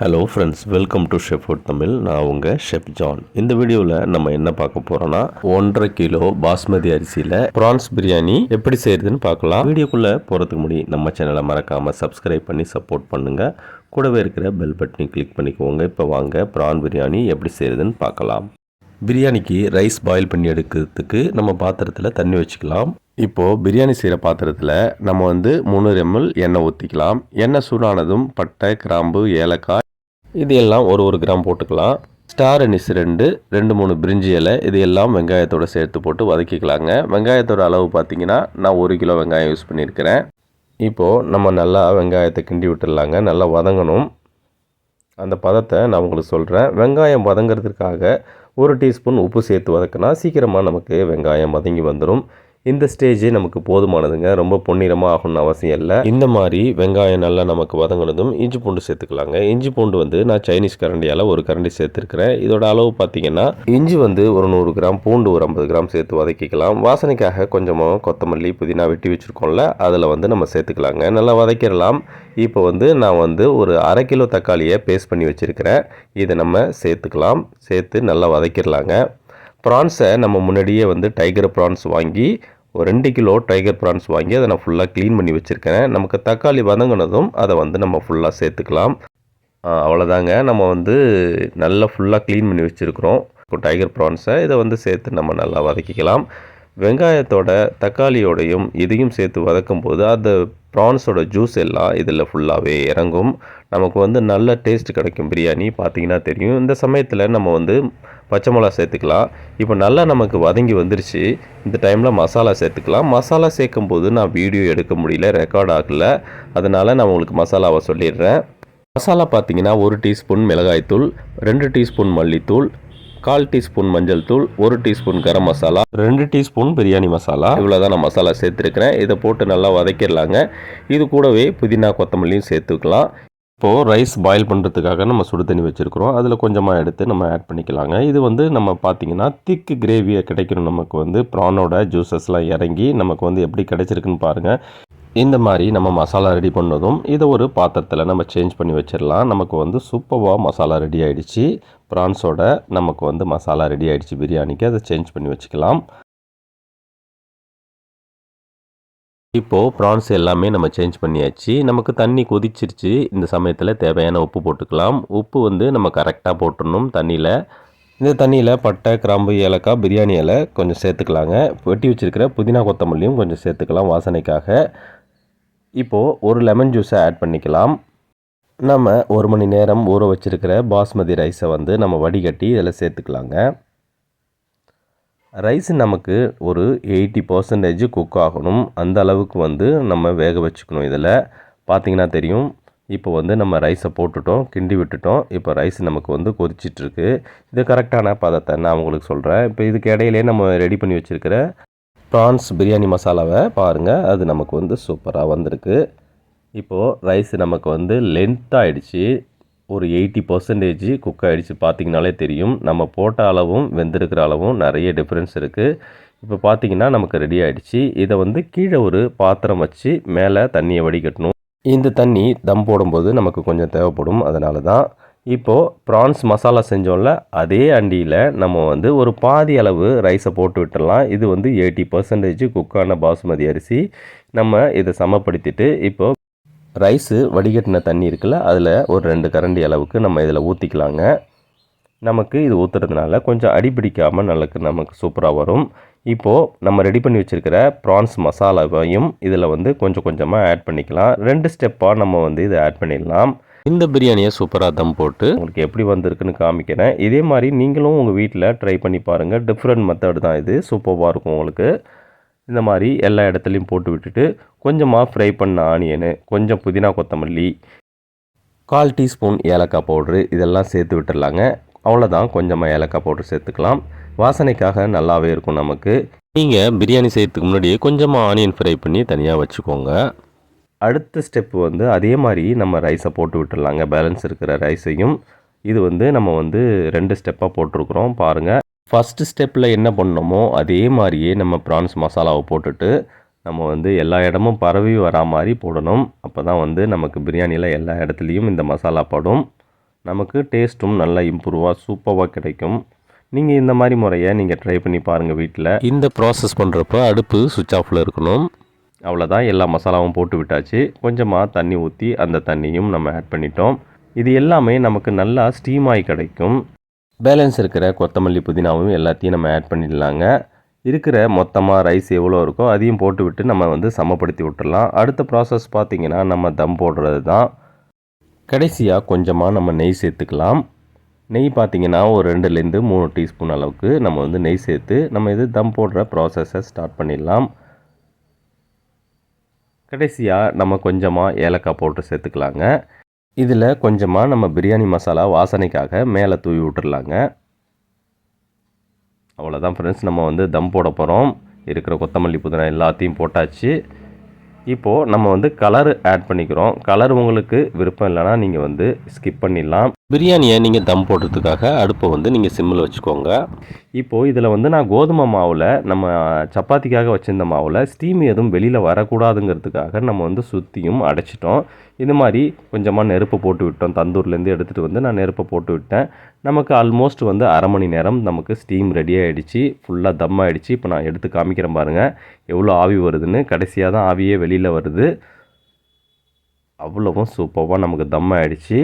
Hello friends welcome to chef Tamil நான் உங்கள் chef John இந்த வீடியோவில் நம்ம என்ன பார்க்க போகிறோன்னா ஒன்றரை கிலோ பாஸ்மதி அரிசியில் ப்ரான்ஸ் பிரியாணி எப்படி செய்கிறதுன்னு பார்க்கலாம். வீடியோக்குள்ளே போகிறதுக்கு முன்னாடி நம்ம சேனலை மறக்காமல் சப்ஸ்கிரைப் பண்ணி சப்போர்ட் பண்ணுங்கள் கூடவே இருக்கிற பெல் பட்டனை கிளிக் பண்ணிக்கோங்க. இப்போ வாங்க ப்ரான் பிரியாணி எப்படி செய்கிறதுன்னு பார்க்கலாம். பிரியாணிக்கு ரைஸ் பாயில் பண்ணி எடுக்கிறதுக்கு நம்ம பாத்திரத்தில் தண்ணி வச்சுக்கலாம். இப்போது பிரியாணி செய்கிற பாத்திரத்தில் நம்ம வந்து முந்நூறு எம்எல் எண்ணெய் ஊற்றிக்கலாம் எண்ணெய் சூடானதும் பட்டை கிராம்பு ஏலக்காய் இது எல்லாம் ஒரு ஒரு கிராம் போட்டுக்கலாம். ஸ்டார் அனிஸ் ரெண்டு ரெண்டு மூணு பிரிஞ்சி இலை இது எல்லாம் வெங்காயத்தோட சேர்த்து போட்டு வதக்கிக்கலாங்க. வெங்காயத்தோட அளவு பார்த்தீங்கன்னா நான் ஒரு கிலோ வெங்காயம் யூஸ் பண்ணியிருக்கிறேன். இப்போது நம்ம நல்லா வெங்காயத்தை கிண்டி விட்டுடலாங்க. நல்லா வதங்கணும். அந்த பதத்தை நான் உங்களுக்கு சொல்கிறேன் வெங்காயம் வதங்கிறதுக்காக ஒரு டீஸ்பூன் உப்பு சேர்த்து வதக்கினா சீக்கிரமாக நமக்கு வெங்காயம் வதங்கி வந்துடும் இந்த ஸ்டேஜே நமக்கு போதுமானதுங்க. ரொம்ப பொன்னிறமாக ஆகணும்னு அவசியம் இல்லை. இந்த மாதிரி வெங்காயம் நல்லா நமக்கு வதங்கினதும் இஞ்சி பூண்டு சேர்த்துக்கலாங்க. இஞ்சி பூண்டு வந்து நான் சைனீஸ் கரண்டியால் ஒரு கரண்டி சேர்த்துருக்கிறேன். இதோட அளவு பார்த்தீங்கன்னா இஞ்சி வந்து ஒரு நூறு கிராம் பூண்டு ஒரு ஐம்பது கிராம் சேர்த்து வதக்கிக்கலாம். வாசனைக்காக கொஞ்சமாக கொத்தமல்லி புதினா வெட்டி வச்சுருக்கோம்ல அதில் வந்து நம்ம சேர்த்துக்கலாங்க. நல்லா வதக்கிடலாம். இப்போ வந்து நான் வந்து ஒரு அரை கிலோ தக்காளியை பேஸ்ட் பண்ணி வச்சுருக்கிறேன். இதை நம்ம சேர்த்துக்கலாம். சேர்த்து நல்லா வதக்கிடலாங்க. ப்ரான்ஸை நம்ம முன்னாடியே வந்து டைகர் ப்ரான்ஸ் வாங்கி ஒரு ரெண்டு கிலோ டைகர் ப்ரான்ஸ் வாங்கி அதை நான் ஃபுல்லாக க்ளீன் பண்ணி வச்சுருக்கேன். நமக்கு தக்காளி வதங்கினதும் அதை வந்து நம்ம ஃபுல்லாக சேர்த்துக்கலாம். அவ்வளோதாங்க நம்ம வந்து நல்லா ஃபுல்லாக க்ளீன் பண்ணி வச்சுருக்குறோம். டைகர் ப்ரான்ஸை இதை வந்து சேர்த்து நம்ம நல்லா வதக்கிக்கலாம். வெங்காயத்தோட தக்காளியோடையும் இதையும் சேர்த்து வதக்கும் போது அந்த ப்ரான்ஸோட ஜூஸ் எல்லாம் இதில் ஃபுல்லாகவே இறங்கும். நமக்கு வந்து நல்ல டேஸ்ட் கிடைக்கும் பிரியாணி பார்த்தீங்கன்னா தெரியும். இந்த சமயத்தில் நம்ம வந்து பச்சை மிளகா சேர்த்துக்கலாம். இப்போ நல்லா நமக்கு வதங்கி வந்துருச்சு. இந்த டைமில் மசாலா சேர்த்துக்கலாம். மசாலா சேர்க்கும் போது நான் வீடியோ எடுக்க முடியல ரெக்கார்ட் ஆகலை. அதனால் நான் உங்களுக்கு மசாலாவை சொல்லிடுறேன். மசாலா பார்த்தீங்கன்னா ஒரு டீஸ்பூன் மிளகாய்த்தூள் ரெண்டு டீஸ்பூன் மல்லித்தூள் கால் டீஸ்பூன் மஞ்சள் தூள் ஒரு டீஸ்பூன் கரம் மசாலா ரெண்டு டீஸ்பூன் பிரியாணி மசாலா. இவ்வளோ தான் நான் மசாலா சேர்த்துருக்கிறேன். இதை போட்டு நல்லா வதக்கிடலாங்க. இது கூடவே புதினா கொத்தமல்லியும் சேர்த்துக்கலாம். இப்போது ரைஸ் பாயில் பண்ணுறதுக்காக நம்ம சுடு தண்ணி வச்சுருக்குறோம். அதில் கொஞ்சமாக எடுத்து நம்ம ஆட் பண்ணிக்கலாங்க. இது வந்து நம்ம பார்த்திங்கன்னா திக்கு கிரேவியை கிடைக்கணும். நமக்கு வந்து ப்ரானோட ஜூஸஸ்லாம் இறங்கி நமக்கு வந்து எப்படி கிடைச்சிருக்குன்னு பாருங்கள் இந்த மாதிரி நம்ம மசாலா ரெடி பண்ணதும் இதை ஒரு பாத்திரத்தில் நம்ம சேஞ்ச் பண்ணி வச்சிடலாம் நமக்கு வந்து சூப்பராக மசாலா ரெடி ஆகிடுச்சு ப்ரான்ஸோட நமக்கு வந்து மசாலா ரெடி ஆகிடுச்சு பிரியாணிக்கு அதை சேஞ்ச் பண்ணி வச்சுக்கலாம். இப்போது ப்ரான்ஸ் எல்லாமே நம்ம சேஞ்ச் பண்ணியாச்சு. நமக்கு தண்ணி கொதிச்சிருச்சு. இந்த சமயத்தில் தேவையான உப்பு போட்டுக்கலாம். உப்பு வந்து நம்ம கரெக்டாக போட்டுடணும் தண்ணியில். இந்த தண்ணியில் பட்டை கிராம்பு ஏலக்காய் பிரியாணி இலை கொஞ்சம் சேர்த்துக்கலாங்க. வெட்டி வச்சுருக்கிற புதினா கொத்தமல்லியும் கொஞ்சம் சேர்த்துக்கலாம் வாசனைக்காக. இப்போது ஒரு லெமன் ஜூஸை ஆட் பண்ணிக்கலாம். நம்ம ஒரு மணி நேரம் ஊற வச்சுருக்கிற பாஸ்மதி ரைஸை வந்து நம்ம வடிகட்டி இதில் சேர்த்துக்கலாங்க. ரைஸ் நமக்கு ஒரு எயிட்டி பர்சன்டேஜ் குக் ஆகணும். அந்த அளவுக்கு வந்து நம்ம வேக வச்சுக்கணும் இதில். பார்த்திங்கன்னா தெரியும். இப்போ வந்து நம்ம ரைஸை போட்டுட்டோம் கிண்டி விட்டுட்டோம். இப்போ ரைஸ் நமக்கு வந்து கொதிச்சிட்ருக்கு இது கரெக்டான பதத்தை நான் உங்களுக்கு சொல்கிறேன் இப்போ இதுக்கு இடையிலே நம்ம ரெடி பண்ணி வச்சுருக்கிற ப்ரான்ஸ் பிரியாணி மசாலாவை பாருங்கள் அது நமக்கு வந்து சூப்பராக வந்திருக்கு. இப்போது ரைஸ் நமக்கு வந்து லென்த் ஆகிடுச்சு ஒரு எயிட்டி பர்சன்டேஜ் குக் ஆகிடுச்சு பார்த்திங்கனாலே தெரியும். நம்ம போட்ட அளவும் வெந்திருக்கிற அளவும் நிறைய டிஃப்ரென்ஸ் இருக்குது இப்போ பார்த்திங்கன்னா நமக்கு ரெடி ஆகிடுச்சு இதை வந்து கீழே ஒரு பாத்திரம் வச்சு மேலே தண்ணியை வடிகட்டணும். இந்த தண்ணி தம் போடும்போது நமக்கு கொஞ்சம் தேவைப்படும். அதனால தான் இப்போது ப்ரான்ஸ் மசாலா செஞ்சோம்ல அதே அண்டியில் நம்ம வந்து ஒரு பாதி அளவு ரைஸை போட்டு விட்டுடலாம் இது வந்து எயிட்டி பர்சன்டேஜ் குக்கான பாசுமதி அரிசி. நம்ம இதை சமப்படுத்திட்டு இப்போது ரைஸு வடிகட்டின தண்ணி இருக்குல்ல அதில் ஒரு ரெண்டு கரண்டி அளவுக்கு நம்ம இதில் ஊற்றிக்கலாங்க நமக்கு இது ஊற்றுறதுனால கொஞ்சம் அடிப்பிடிக்காமல் நல்லக்கு நமக்கு சூப்பராக வரும். இப்போது நம்ம ரெடி பண்ணி வச்சுருக்கிற ப்ரான்ஸ் மசாலாவையும் இதில் வந்து கொஞ்சம் கொஞ்சமாக ஆட் பண்ணிக்கலாம். ரெண்டு ஸ்டெப்பாக நம்ம வந்து இதை ஆட் பண்ணிடலாம். இந்த பிரியாணியை சூப்பராக தம் போட்டு உங்களுக்கு எப்படி வந்திருக்குன்னு காமிக்கிறேன். இதே மாதிரி நீங்களும் உங்கள் வீட்டில் ட்ரை பண்ணி பாருங்கள் டிஃப்ரெண்ட் மெத்தட் தான் இது. சூப்பராக இருக்கும் உங்களுக்கு. இந்த மாதிரி எல்லா இடத்துலையும் போட்டு விட்டுட்டு கொஞ்சமாக ஃப்ரை பண்ண ஆனியனு கொஞ்சம் புதினா கொத்தமல்லி கால் டீஸ்பூன் ஏலக்காய் பவுட்ரு இதெல்லாம் சேர்த்து விட்டுடலாங்க. அவ்வளோதான் கொஞ்சமாக ஏலக்காய் பவுட்ரு சேர்த்துக்கலாம். வாசனைக்காக நல்லாவே இருக்கும் நமக்கு. நீங்கள் பிரியாணி செய்கிறதுக்கு முன்னாடியே கொஞ்சமாக ஆனியன் ஃப்ரை பண்ணி தனியாக வச்சுக்கோங்க. அடுத்த ஸ்டெப்பு வந்து அதே மாதிரி நம்ம ரைஸை போட்டு விட்டுடலாங்க. பேலன்ஸ் இருக்கிற ரைஸையும் இது வந்து நம்ம வந்து ரெண்டு ஸ்டெப்பாக போட்டிருக்குறோம். பாருங்கள் ஃபஸ்ட்டு ஸ்டெப்பில் என்ன பண்ணோமோ அதே மாதிரியே நம்ம ப்ரான்ஸ் மசாலாவை போட்டுட்டு நம்ம வந்து எல்லா இடமும் பரவி வரா மாதிரி போடணும். அப்போ தான் வந்து நமக்கு பிரியாணியில் எல்லா இடத்துலையும் இந்த மசாலா படும். நமக்கு டேஸ்ட்டும் நல்லா இம்ப்ரூவாக சூப்பராக கிடைக்கும். நீங்கள் இந்த மாதிரி முறையை நீங்கள் ட்ரை பண்ணி பாருங்கள் வீட்டில் இந்த ப்ராசஸ் பண்ணுறப்ப அடுப்பு சுவிட்ச் ஆஃபில் இருக்கணும். அவ்வளோதான் எல்லா மசாலாவும் போட்டு விட்டாச்சு. கொஞ்சமாக தண்ணி ஊற்றி அந்த தண்ணியும் நம்ம ஆட் பண்ணிட்டோம். இது எல்லாமே நமக்கு நல்லா ஸ்டீம் ஆகி கிடைக்கும். பேலன்ஸ் இருக்கிற கொத்தமல்லி புதினாவும் எல்லாத்தையும் நம்ம ஆட் பண்ணிடலாங்க. இருக்கிற மொத்தமாக ரைஸ் எவ்வளோ இருக்கோ அதையும் போட்டு விட்டு நம்ம வந்து சமப்படுத்தி விட்டுடலாம். அடுத்த ப்ராசஸ் பார்த்திங்கன்னா நம்ம தம் போடுறது தான். கடைசியாக கொஞ்சமாக நம்ம நெய் சேர்த்துக்கலாம். நெய் பார்த்திங்கன்னா ஒரு ரெண்டுலேருந்து மூணு டீஸ்பூன் அளவுக்கு நம்ம வந்து நெய் சேர்த்து நம்ம இது தம் போடுற ப்ராசஸை ஸ்டார்ட் பண்ணிடலாம். கடைசியாக நம்ம கொஞ்சமாக ஏலக்காய் போட்டு சேர்த்துக்கலாங்க. இதில் கொஞ்சமாக நம்ம பிரியாணி மசாலா வாசனைக்காக மேலே தூவி விட்டுறலாங்க. அவ்வளோதான் ஃப்ரெண்ட்ஸ் நம்ம வந்து தம் போட போகிறோம் இருக்கிற கொத்தமல்லி புதினா எல்லாத்தையும் போட்டாச்சு. இப்போது நம்ம வந்து கலர் ஆட் பண்ணிக்கிறோம். கலர் உங்களுக்கு விருப்பம் இல்லைனா நீங்கள் வந்து ஸ்கிப் பண்ணிடலாம். பிரியாணியை நீங்கள் தம் போடுறதுக்காக அடுப்பை வந்து நீங்கள் சிம்மில் வச்சுக்கோங்க. இப்போது இதில் வந்து நான் கோதுமை மாவில் நம்ம சப்பாத்திக்காக வச்சுருந்த மாவில் ஸ்டீம் எதுவும் வெளியில் வரக்கூடாதுங்கிறதுக்காக நம்ம வந்து சுற்றியும் அடைச்சிட்டோம். இது மாதிரி கொஞ்சமாக நெருப்பு போட்டு விட்டோம். தந்தூர்லேருந்து எடுத்துகிட்டு வந்து நான் நெருப்பை போட்டு விட்டேன். நமக்கு ஆல்மோஸ்ட் வந்து அரை மணி நேரம் நமக்கு ஸ்டீம் ரெடி ஆகிடுச்சு ஃபுல்லாக தம் ஆகிடுச்சு இப்போ நான் எடுத்து காமிக்கிறேன் பாருங்கள் எவ்வளோ ஆவி வருதுன்னு. கடைசியாக தான் ஆவியே வெளியில் வருது. அவ்வளவும் சூப்பராக நமக்கு தம் ஆகிடுச்சு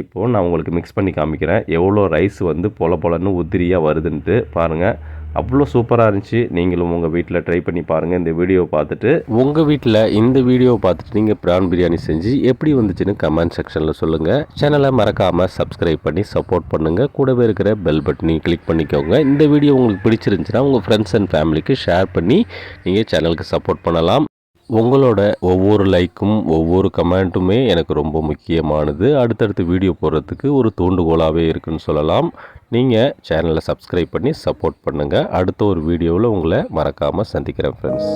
இப்போது நான் உங்களுக்கு மிக்ஸ் பண்ணி காமிக்கிறேன். எவ்வளோ ரைஸ் வந்து பொல பொலன்னு உதிரியாக வருதுன்ட்டு பாருங்கள் அவ்வளோ சூப்பராக இருந்துச்சு. நீங்களும் உங்கள் வீட்டில் ட்ரை பண்ணி பாருங்கள் இந்த வீடியோ பார்த்துட்டு உங்கள் வீட்டில் இந்த வீடியோ பார்த்துட்டு நீங்கள் ப்ரான் பிரியாணி செஞ்சு எப்படி வந்துச்சுன்னு கமெண்ட் செக்ஷனில் சொல்லுங்கள் சேனலை மறக்காமல் சப்ஸ்கிரைப் பண்ணி சப்போர்ட் பண்ணுங்கள் கூடவே இருக்கிற பெல் பட்டனையும் கிளிக் பண்ணிக்கோங்க. இந்த வீடியோ உங்களுக்கு பிடிச்சிருந்துச்சுன்னா உங்கள் ஃப்ரெண்ட்ஸ் அண்ட் ஃபேமிலிக்கு ஷேர் பண்ணி நீங்கள் சேனலுக்கு சப்போர்ட் பண்ணலாம். உங்களோட ஒவ்வொரு லைக்கும் ஒவ்வொரு கமெண்ட்டுமே எனக்கு ரொம்ப முக்கியமானது. அடுத்தடுத்து வீடியோ போடுறதுக்கு ஒரு தூண்டுகோலாகவே இருக்குன்னு சொல்லலாம். நீங்கள் சேனலை சப்ஸ்கிரைப் பண்ணி சப்போர்ட் பண்ணுங்கள் அடுத்த ஒரு வீடியோவில் உங்களை மறக்காமல் சந்திக்கிறேன் ஃப்ரெண்ட்ஸ்